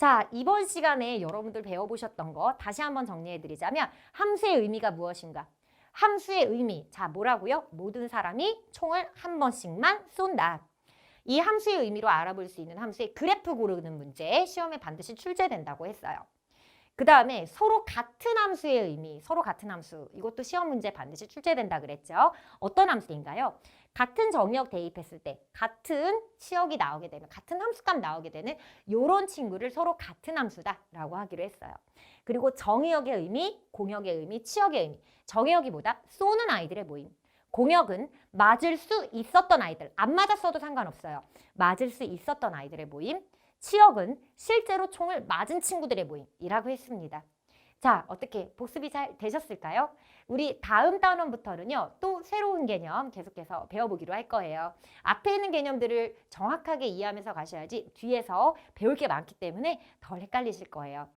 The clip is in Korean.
자, 이번 시간에 여러분들 배워보셨던 거 다시 한번 정리해드리자면 함수의 의미가 무엇인가? 함수의 의미. 자, 뭐라고요? 모든 사람이 총을 한 번씩만 쏜다. 이 함수의 의미로 알아볼 수 있는 함수의 그래프 고르는 문제 시험에 반드시 출제된다고 했어요. 그 다음에 서로 같은 함수의 의미, 서로 같은 함수. 이것도 시험 문제 반드시 출제된다 그랬죠. 어떤 함수인가요? 같은 정의역 대입했을 때 같은 치역이 나오게 되면 같은 함수값 나오게 되는 요런 친구를 서로 같은 함수다라고 하기로 했어요. 그리고 정의역의 의미, 공역의 의미, 치역의 의미. 정의역이 뭐다? 쏘는 아이들의 모임. 공역은 맞을 수 있었던 아이들. 안 맞았어도 상관없어요. 맞을 수 있었던 아이들의 모임. 치역은 실제로 총을 맞은 친구들의 모임이라고 했습니다. 자, 어떻게 복습이 잘 되셨을까요? 우리 다음 단원부터는요, 또 새로운 개념 계속해서 배워보기로 할 거예요. 앞에 있는 개념들을 정확하게 이해하면서 가셔야지 뒤에서 배울 게 많기 때문에 덜 헷갈리실 거예요.